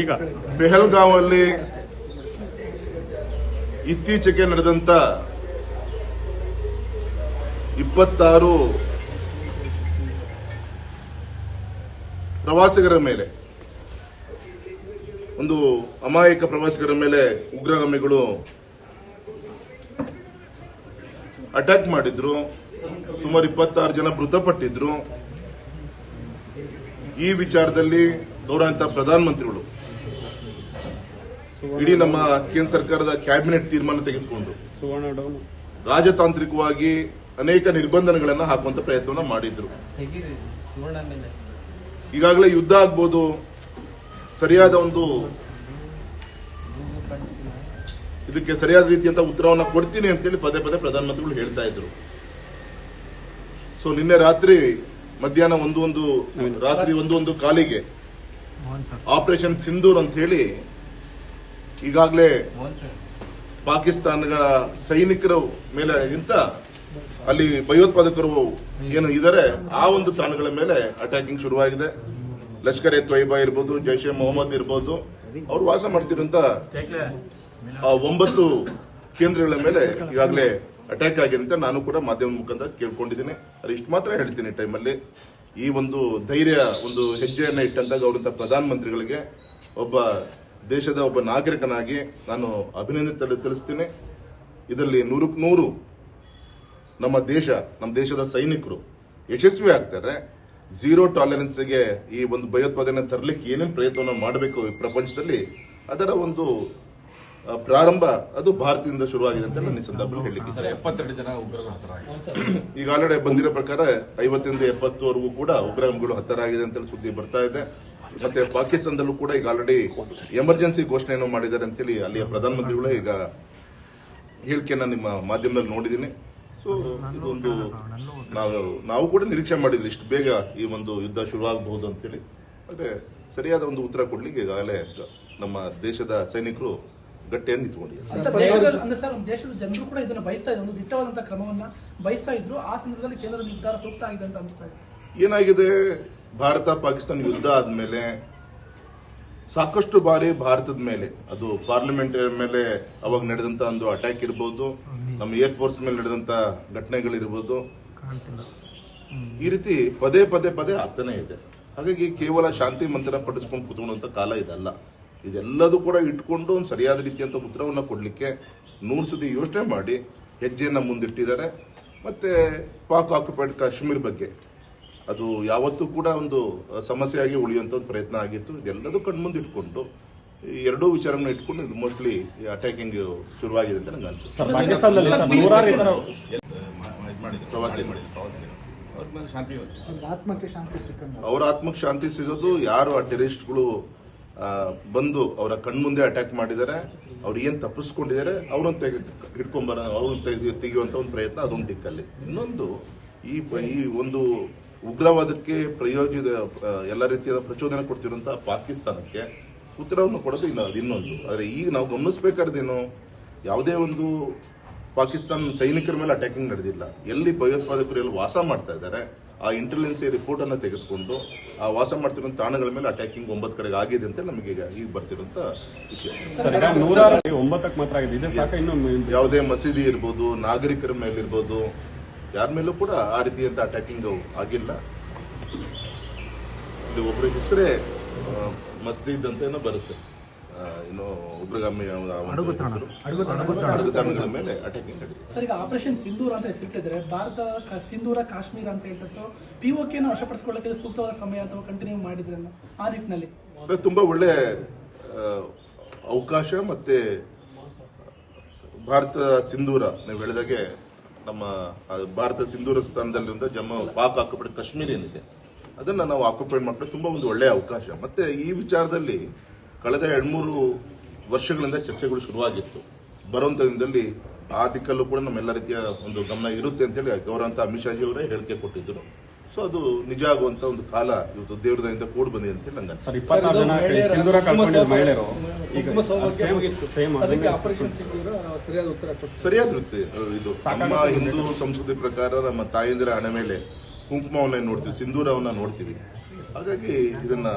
ಈಗ ಬೆಹಲ್ಗಾವಲ್ಲಿ ಇತ್ತೀಚೆಗೆ ನಡೆದಂತ ಇಪ್ಪತ್ತಾರು ಪ್ರವಾಸಿಗರ ಮೇಲೆ ಒಂದು ಅಮಾಯಕ ಪ್ರವಾಸಿಗರ ಮೇಲೆ ಉಗ್ರಗಾಮಿಗಳು ಅಟ್ಯಾಕ್ ಮಾಡಿದ್ರು. ಸುಮಾರು ಇಪ್ಪತ್ತಾರು ಜನ ಮೃತಪಟ್ಟಿದ್ರು. ಈ ವಿಚಾರದಲ್ಲಿ ಗೌರವಂತ ಪ್ರಧಾನಮಂತ್ರಿಗಳು ಇಡೀ ನಮ್ಮ ಕೇಂದ್ರ ಸರ್ಕಾರದ ಕ್ಯಾಬಿನೆಟ್ ತೀರ್ಮಾನ ತೆಗೆದುಕೊಂಡು ರಾಜತಾಂತ್ರಿಕವಾಗಿ ಅನೇಕ ನಿರ್ಬಂಧನಗಳನ್ನು ಹಾಕುವಂತ ಪ್ರಯತ್ನವನ್ನ ಮಾಡಿದ್ರು. ಈಗಾಗಲೇ ಯುದ್ಧ ಆಗ್ಬೋದು. ಸರಿಯಾದ ಒಂದು ಇದಕ್ಕೆ ಸರಿಯಾದ ರೀತಿಯಂತ ಉತ್ತರವನ್ನ ಕೊಡ್ತೀನಿ ಅಂತೇಳಿ ಪದೇ ಪದೇ ಪ್ರಧಾನಮಂತ್ರಿಗಳು ಹೇಳ್ತಾ ಇದ್ರು. ಸೊ ನಿನ್ನೆ ರಾತ್ರಿ ಮಧ್ಯಾಹ್ನ ಒಂದು ಒಂದು, ರಾತ್ರಿ ಒಂದು ಒಂದು ಕಾಲಿಗೆ ಆಪರೇಷನ್ ಸಿಂಧೂರ್ ಅಂತ ಹೇಳಿ ಈಗಾಗಲೇ ಪಾಕಿಸ್ತಾನಗಳ ಸೈನಿಕರ ಮೇಲೆ ಗಿಂತ ಅಲ್ಲಿ ಭಯೋತ್ಪಾದಕರು ಏನು ಇದಾರೆ ಆ ಒಂದು ತಾಣಗಳ ಮೇಲೆ ಅಟ್ಯಾಕಿಂಗ್ ಶುರುವಾಗಿದೆ. ಲಷ್ಕರ್ ಎ ತೊಯ್ಬಾ ಇರ್ಬೋದು, ಜೈಷ್ ಎ ಮೊಹಮ್ಮದ್ ಇರ್ಬೋದು, ಅವ್ರು ವಾಸ ಮಾಡ್ತಿರುವಂತ ಒಂಬತ್ತು ಕೇಂದ್ರಗಳ ಮೇಲೆ ಈಗಾಗಲೇ ಅಟ್ಯಾಕ್ ಆಗಿದೆ ಅಂತ ನಾನು ಕೂಡ ಮಾಧ್ಯಮದ ಮುಖಾಂತರ ಕೇಳ್ಕೊಂಡಿದ್ದೀನಿ. ಅದು ಇಷ್ಟು ಮಾತ್ರ ಹೇಳ್ತೀನಿ ಟೈಮಲ್ಲಿ. ಈ ಒಂದು ಧೈರ್ಯ, ಒಂದು ಹೆಜ್ಜೆಯನ್ನು ಇಟ್ಟಂತ ಅವರಂಥ ಪ್ರಧಾನಮಂತ್ರಿಗಳಿಗೆ ಒಬ್ಬ ದೇಶದ ಒಬ್ಬ ನಾಗರಿಕನಾಗಿ ನಾನು ಅಭಿನಂದನೆ ತಿಳಿಸ್ತೇನೆ. ಇದರಲ್ಲಿ ನೂರಕ್ಕೆ ನೂರು ನಮ್ಮ ದೇಶ, ನಮ್ಮ ದೇಶದ ಸೈನಿಕರು ಯಶಸ್ವಿ ಆಗ್ತಾರೆ. ಝೀರೋ ಟಾಲರೆನ್ಸ್ಗೆ ಈ ಒಂದು ಭಯೋತ್ಪಾದನೆ ತರಲಿಕ್ಕೆ ಏನೇನು ಪ್ರಯತ್ನವನ್ನು ಮಾಡಬೇಕು ಈ ಪ್ರಪಂಚದಲ್ಲಿ, ಅದರ ಒಂದು ಪ್ರಾರಂಭ ಅದು ಭಾರತದಿಂದ ಶುರುವಾಗಿದೆ ಅಂತ ನಾನು ಈ ಸಂದರ್ಭದಲ್ಲಿ ಹೇಳಲಿಕ್ಕೆ. ಎಪ್ಪತ್ತೆರಡು ಜನ ಉಗ್ರರು ಹತರಾಗಿದೆ ಈಗ ಆಲ್ರೆಡಿ ಬಂದಿರೋ ಪ್ರಕಾರ ಐವತ್ತರಿಂದ ಎಪ್ಪತ್ತುವರೆಗೂ ಕೂಡ ಉಗ್ರಗಳು ಹತರಾಗಿದೆ ಅಂತ ಸುದ್ದಿ ಬರ್ತಾ ಇದೆ. ಮತ್ತೆ ಪಾಕಿಸ್ತಾನದಲ್ಲೂ ಕೂಡ ಈಗ ಆಲ್ರೆಡಿ ಎಮರ್ಜೆನ್ಸಿ ಘೋಷಣೆಯನ್ನು ಮಾಡಿದ್ದಾರೆ ಅಂತೇಳಿ ಅಲ್ಲಿಯ ಪ್ರಧಾನಮಂತ್ರಿಗಳು ಈಗ ಹೇಳಿಕೆಯನ್ನ ನಿಮ್ಮ ಮಾಧ್ಯಮದಲ್ಲಿ ನೋಡಿದ್ದೀನಿ. ಸೊ ಇದೊಂದು ನಾವು ನಾವು ಕೂಡ ನಿರೀಕ್ಷೆ ಮಾಡಿದ್ರಿ ಇಷ್ಟು ಬೇಗ ಈ ಒಂದು ಯುದ್ಧ ಶುರುವಾಗಬಹುದು ಅಂತೇಳಿ ಅದೇ ಸರಿಯಾದ ಒಂದು ಉತ್ತರ ಕೊಡ್ಲಿಕ್ಕೆ ಈಗಾಗಲೇ ನಮ್ಮ ದೇಶದ ಸೈನಿಕರು ಗಟ್ಟಿಯಾಗಿ ನಿಂತ್ಕೊಂಡಿದ್ದಾರೆ ದೇಶದ ದೇಶದ ಜನರು ಕೂಡ ಇದನ್ನ ಬಯಸ್ತಾ ದಿಟ್ಟವಾದಂತಹ ಕ್ರಮವನ್ನ ಬಯಸ್ತಾ ಇದ್ರು. ಆ ಸಂದರ್ಭದಲ್ಲಿ ಕೇಂದ್ರ ನಿರ್ಧಾರ ಸೂಕ್ತ ಆಗಿದೆ ಅಂತ ಅನಿಸ್ತಾ ಇದೆ. ಏನಾಗಿದೆ? ಭಾರತ ಪಾಕಿಸ್ತಾನ ಯುದ್ಧ ಆದ್ಮೇಲೆ ಸಾಕಷ್ಟು ಬಾರಿ ಭಾರತದ ಮೇಲೆ ಅದು ಪಾರ್ಲಿಮೆಂಟ್ ಮೇಲೆ ಅವಾಗ ನಡೆದಂತ ಒಂದು ಅಟ್ಯಾಕ್ ಇರ್ಬೋದು ನಮ್ಮ ಏರ್ ಫೋರ್ಸ್ ಮೇಲೆ ನಡೆದಂತ ಘಟನೆಗಳಿರ್ಬೋದು. ಈ ರೀತಿ ಪದೇ ಪದೇ ಪದೇ ಆಗ್ತಾನೆ ಇದೆ. ಹಾಗಾಗಿ ಕೇವಲ ಶಾಂತಿ ಮಂತ್ರ ಪಡಿಸ್ಕೊಂಡು ಕೂತ್ಕೊಳ್ಳುವಂತ ಕಾಲ ಇದಲ್ಲ. ಇದೆಲ್ಲದೂ ಕೂಡ ಇಟ್ಕೊಂಡು ಒಂದು ಸರಿಯಾದ ರೀತಿಯಂಥ ಉತ್ತರವನ್ನು ಕೊಡಲಿಕ್ಕೆ ನೂರು ಸತಿ ಯೋಚನೆ ಮಾಡಿ ಹೆಜ್ಜೆಯನ್ನು ಮುಂದಿಟ್ಟಿದ್ದಾರೆ. ಮತ್ತು ಪಾಕ್ ಆಕ್ಯುಪೈಡ್ ಕಾಶ್ಮೀರ್ ಬಗ್ಗೆ ಅದು ಯಾವತ್ತೂ ಕೂಡ ಒಂದು ಸಮಸ್ಯೆಯಾಗಿ ಉಳಿಯುವಂಥ ಒಂದು ಪ್ರಯತ್ನ ಆಗಿತ್ತು. ಇದೆಲ್ಲದೂ ಕಣ್ಮುಂದೆ ಇಟ್ಕೊಂಡು ಈ ಎರಡೂ ವಿಚಾರಗಳನ್ನ ಇಟ್ಕೊಂಡು ಇದು ಮೋಸ್ಟ್ಲಿ ಅಟ್ಯಾಕಿಂಗ್ ಶುರುವಾಗಿದೆ ಅಂತ ನಂಗೆ ಅನಿಸುತ್ತೆ. ಅವ್ರ ಮೇಲೆ ಶಾಂತಿ ವ್ಯವಸ್ಥೆ ಆತ್ಮಕ್ಕೆ ಶಾಂತಿ ಸಿಕ್ಕಂಗ ಅವರ ಆತ್ಮಕ್ಕೆ ಶಾಂತಿ ಸಿಗೋದು ಯಾರು ಆ ಟೆರರಿಸ್ಟ್ಗಳು ಬಂದು ಅವರ ಕಣ್ಮುಂದೆ ಅಟ್ಯಾಕ್ ಮಾಡಿದ್ದಾರೆ. ಅವ್ರು ಏನ್ ತಪ್ಪಿಸ್ಕೊಂಡಿದ್ದಾರೆ, ಅವ್ರನ್ನ ತೆಗೆ ಹಿಡ್ಕೊಂಬರ ಅವ್ರನ್ನ ತೆಗೆ ತೆಗೆಯುವಂತ ಒಂದು ಪ್ರಯತ್ನ ಅದೊಂದು ದಿಕ್ಕಲ್ಲಿ. ಇನ್ನೊಂದು, ಈ ಈ ಒಂದು ಉಗ್ರವಾದಕ್ಕೆ ಪ್ರಯೋಜಿತ ಎಲ್ಲ ರೀತಿಯಾದ ಪ್ರಚೋದನೆ ಕೊಡ್ತಿರುವಂತಹ ಪಾಕಿಸ್ತಾನಕ್ಕೆ ಉತ್ತರವನ್ನು ಕೊಡೋದು ಇನ್ನು ಇನ್ನೊಂದು. ಆದರೆ ಈಗ ನಾವು ಗಮನಿಸಬೇಕಾದೇನು ಯಾವುದೇ ಒಂದು ಪಾಕಿಸ್ತಾನ ಸೈನಿಕರ ಮೇಲೆ ಅಟ್ಯಾಕಿಂಗ್ ನಡೆದಿಲ್ಲ. ಎಲ್ಲಿ ಭಯೋತ್ಪಾದಕರು ಎಲ್ಲಿ ವಾಸ ಮಾಡ್ತಾ ಇದ್ದಾರೆ ಆ ಇಂಟೆಲಿಜೆನ್ಸಿ ರಿಪೋರ್ಟ್ ಅನ್ನ ತೆಗೆದುಕೊಂಡು ಆ ವಾಸ ಮಾಡ್ತಿರೋ ತಾಣಗಳ ಮೇಲೆ ಅಟ್ಯಾಕಿಂಗ್ ಒಂಬತ್ತು ಕಡೆಗೆ ಆಗಿದೆ ಅಂತ ನಮಗೆ ಈಗ ಈಗ ಬರ್ತಿರೋಂಥ ವಿಷಯ. ಒಂಬತ್ತಕ್ಕೆ ಮಾತ್ರ ಆಗಿದೆ. ಯಾವುದೇ ಮಸೀದಿ ಇರ್ಬೋದು ನಾಗರಿಕರ ಮೇಲಿರ್ಬೋದು ಯಾರ ಮೇಲೂ ಕೂಡ ಆ ರೀತಿಯಂತ ಅಟ್ಯಾಕಿಂಗ್ ಆಗಿಲ್ಲ. ಇಲ್ಲಿ ಒಬ್ಬರ ಹೆಸರೇ ಮಸೀದಿ ಅಂತ ಏನೋ ಬರುತ್ತೆ. ಇನ್ನು ಉಗ್ರಗಾಮಿ. ಅಡಗುತಾಣಗಳ ಮೇಲೆ ಅಟ್ಯಾಕಿಂಗ್ ಸರ್ ಈಗ ಆಪರೇಷನ್ ಸಿಂಧೂರ ಅಂತ ಹೆಸರಿಟ್ಟಿದ್ದಾರೆ ಭಾರತ ಸಿಂಧೂರ ಕಾಶ್ಮೀರ ಅಂತ ಹೇಳ್ತಾರೆ. ಪಿಒಕೆನ ವಶಪಡಿಸಿಕೊಳ್ಳಕ್ಕೆ ಇದು ಸೂಕ್ತವಾದ ಸಮಯ ಅಥವಾ ಕಂಟಿನ್ಯೂ ಮಾಡಿದ್ರಲ್ಲ ಆ ನಿಟ್ಟಿನಲ್ಲಿ. ತುಂಬಾ ಒಳ್ಳೆ ಅವಕಾಶ ಮತ್ತೆ ಭಾರತ ಸಿಂಧೂರ ನೀವು ಹೇಳಿದಾಗೆ ನಮ್ಮ ಭಾರತ ಸಿಂಧೂರ ಸ್ಥಾನದಲ್ಲಿಂದ ಜಮ್ಮು ಪಾಕ್ ಆಕ್ಯುಪೈಡ್ ಕಾಶ್ಮೀರ ಏನಿದೆ ಅದನ್ನ ನಾವು ಆಕ್ಯುಪೈಡ್ ಮಾಡ್ಕೊಂಡು ತುಂಬಾ ಒಂದು ಒಳ್ಳೆಯ ಅವಕಾಶ. ಮತ್ತೆ ಈ ವಿಚಾರದಲ್ಲಿ ಕಳೆದ ಎರಡ್ಮೂರು ವರ್ಷಗಳಿಂದ ಚರ್ಚೆಗಳು ಶುರುವಾಗಿತ್ತು. ಬರುವಂತ ದಿನದಲ್ಲಿ ಆ ದಿಕ್ಕಲ್ಲೂ ಕೂಡ ನಮ್ಮೆಲ್ಲ ರೀತಿಯ ಒಂದು ಗಮನ ಇರುತ್ತೆ ಅಂತೇಳಿ ಗೌರವಂತ ಅಮಿತ್ ಶಾಜಿ ಅವರೇ ಹೇಳಿಕೆ ಕೊಟ್ಟಿದ್ದರು. ಸೊ ಅದು ನಿಜ ಆಗುವಂತ ಒಂದು ಕಾಲ ಇವತ್ತು ದೇವ್ರದಿಂದ ಕೂಡಿ ಬಂದಿದೆ ಅಂತೇಳಿ ನಂಗೆ ಸರಿಯಾದ ಉತ್ತರ ಕೊಟ್ಟು ಸರಿಯಾದ ವೃತ್ತಿ ಇದು ನಮ್ಮ ಹಿಂದೂ ಸಂಸ್ಕೃತಿ ಪ್ರಕಾರ ನಮ್ಮ ತಾಯಂದಿರ ಹಣೆ ಮೇಲೆ ಕುಂಕುಮವನ್ನ ನೋಡ್ತೀವಿ ಸಿಂಧೂರವನ್ನ ನೋಡ್ತೀವಿ. ಹಾಗಾಗಿ ಇದನ್ನ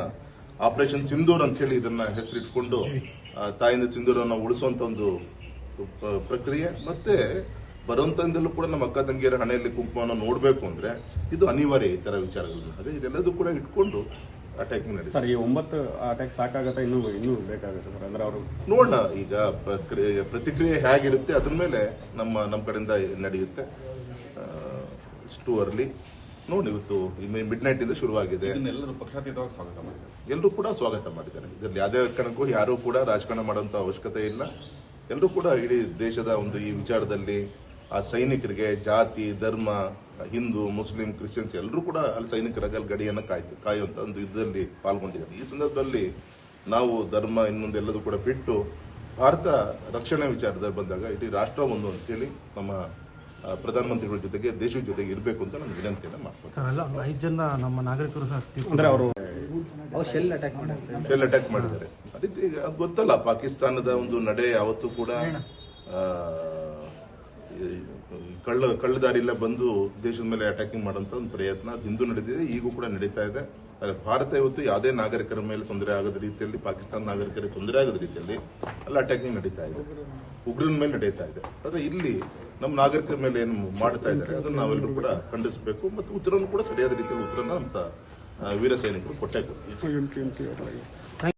ಆಪರೇಷನ್ ಸಿಂಧೂರ್ ಅಂತ ಹೇಳಿ ಇದನ್ನ ಹೆಸರಿಟ್ಕೊಂಡು ತಾಯಿಂದ ಸಿಂಧೂರನ್ನು ಉಳಿಸುವಂತ ಒಂದು ಪ್ರಕ್ರಿಯೆ. ಮತ್ತೆ ಬರುವಂತಂದಲ್ಲೂ ಕೂಡ ನಮ್ಮ ಅಕ್ಕ ತಂಗಿಯರ ಹಣೆಯಲ್ಲಿ ಕುಂಕುಮವನ್ನು ನೋಡಬೇಕು ಅಂದ್ರೆ ಇದು ಅನಿವಾರ್ಯ ಈ ತರ ವಿಚಾರಗಳು. ಅದೇ ಇದೆಲ್ಲದೂ ಕೂಡ ಇಟ್ಕೊಂಡು ಅಟ್ಯಾಕ್ ನಡೀತದೆ ಸರ್ ಈ ಒಂಬತ್ತು ಅಟ್ಯಾಕ್ ಸಾಕಾಗತ್ತಾ ಇನ್ನೂ ಇನ್ನೂ ಬೇಕಾಗುತ್ತೆ ಸರ್? ಅಂದ್ರೆ ಅವರು ನೋಡೋಣ ಈಗ ಪ್ರತಿಕ್ರಿಯೆ ಹೇಗಿರುತ್ತೆ ಅದ್ರ ಮೇಲೆ ನಮ್ಮ ನಮ್ಮ ಕಡೆಯಿಂದ ನಡೆಯುತ್ತೆ. ಇಷ್ಟು ಅರ್ಲಿ ನೋಡಿ ಇವತ್ತು ಮಿಡ್ ನೈಟ್ ಇಂದ ಶುರುವಾಗಿದೆ. ಎಲ್ಲರೂ ಪಕ್ಷಾತೀತವಾಗಿ ಸ್ವಾಗತ ಮಾಡಿದ್ದಾರೆ. ಎಲ್ಲರೂ ಕೂಡ ಸ್ವಾಗತ ಮಾಡಿದ್ದಾರೆ. ಇದರಲ್ಲಿ ಯಾವುದೇ ಕಾರಣಕ್ಕೂ ಯಾರೂ ಕೂಡ ರಾಜಕಾರಣ ಮಾಡುವಂತ ಅವಶ್ಯಕತೆ ಇಲ್ಲ. ಎಲ್ಲರೂ ಕೂಡ ಇಡೀ ದೇಶದ ಒಂದು ಈ ವಿಚಾರದಲ್ಲಿ ಆ ಸೈನಿಕರಿಗೆ ಜಾತಿ ಧರ್ಮ ಹಿಂದೂ ಮುಸ್ಲಿಂ ಕ್ರಿಶ್ಚಿಯನ್ಸ್ ಎಲ್ಲರೂ ಕೂಡ ಅಲ್ಲಿ ಸೈನಿಕರ ಗಡಿಯನ್ನು ಕಾಯ್ತು ಕಾಯುವಂತ ಒಂದು ಯುದ್ಧದಲ್ಲಿ ಪಾಲ್ಗೊಂಡಿದ್ದಾರೆ. ಈ ಸಂದರ್ಭದಲ್ಲಿ ನಾವು ಧರ್ಮ ಇನ್ನೊಂದು ಎಲ್ಲದೂ ಕೂಡ ಬಿಟ್ಟು ಭಾರತ ರಕ್ಷಣಾ ವಿಚಾರದಲ್ಲಿ ಬಂದಾಗ ಇಡೀ ರಾಷ್ಟ್ರ ಒಂದು ಅಂತೇಳಿ ನಮ್ಮ ಪ್ರಧಾನಮಂತ್ರಿಗಳ ಜೊತೆಗೆ ದೇಶದ ಜೊತೆಗೆ ಇರಬೇಕು ಅಂತ ನಾನು ವಿನಂತಿಯನ್ನು ಮಾಡ್ತೀನಿ ಸರ್ ಎಲ್ಲ ಐದು ಜನ ನಮ್ಮ ನಾಗರಿಕರು ಸಹ ಅಂದ್ರೆ ಅವರು ಶೆಲ್ ಅಟ್ಯಾಕ್ ಮಾಡ್ತಾರೆ ಶೆಲ್ ಅಟ್ಯಾಕ್ ಮಾಡಿದ್ದಾರೆ. ಅದಕ್ಕೆ ಅದು ಗೊತ್ತಲ್ಲ ಪಾಕಿಸ್ತಾನದ ಒಂದು ನಡೆ ಯಾವತ್ತೂ ಕೂಡ ಕಳ್ಳ ಕಳ್ಳದಾರಿಲ್ಲ ಬಂದು ದೇಶದ ಮೇಲೆ ಅಟ್ಯಾಕಿಂಗ್ ಮಾಡುವಂತ ಒಂದು ಪ್ರಯತ್ನ ಅದು ಹಿಂದೂ ನಡೆದಿದೆ ಈಗೂ ಕೂಡ ನಡೀತಾ ಇದೆ. ಆದ್ರೆ ಭಾರತ ಇವತ್ತು ಯಾವುದೇ ನಾಗರಿಕರ ಮೇಲೆ ತೊಂದರೆ ಆಗದ ರೀತಿಯಲ್ಲಿ, ಪಾಕಿಸ್ತಾನ ನಾಗರಿಕರಿಗೆ ತೊಂದರೆ ಆಗದ ರೀತಿಯಲ್ಲಿ ಅಲ್ಲಿ ಅಟ್ಯಾಕಿಂಗ್ ನಡೀತಾ ಇದೆ. ಉಗ್ರನ ಮೇಲೆ ನಡೀತಾ ಇದೆ. ಆದ್ರೆ ಇಲ್ಲಿ ನಮ್ಮ ನಾಗರಿಕರ ಮೇಲೆ ಏನು ಮಾಡ್ತಾ ಇದ್ದಾರೆ, ಅದನ್ನ ನಾವೆಲ್ಲರೂ ಕೂಡ ಖಂಡಿಸಬೇಕು ಮತ್ತು ಉತ್ತರವನ್ನು ಕೂಡ ಸರಿಯಾದ ರೀತಿಯಲ್ಲಿ ಉತ್ತರನ ನಮ್ಮ ವೀರ ಸೈನಿಕರು ಕೊಟ್ಟೆ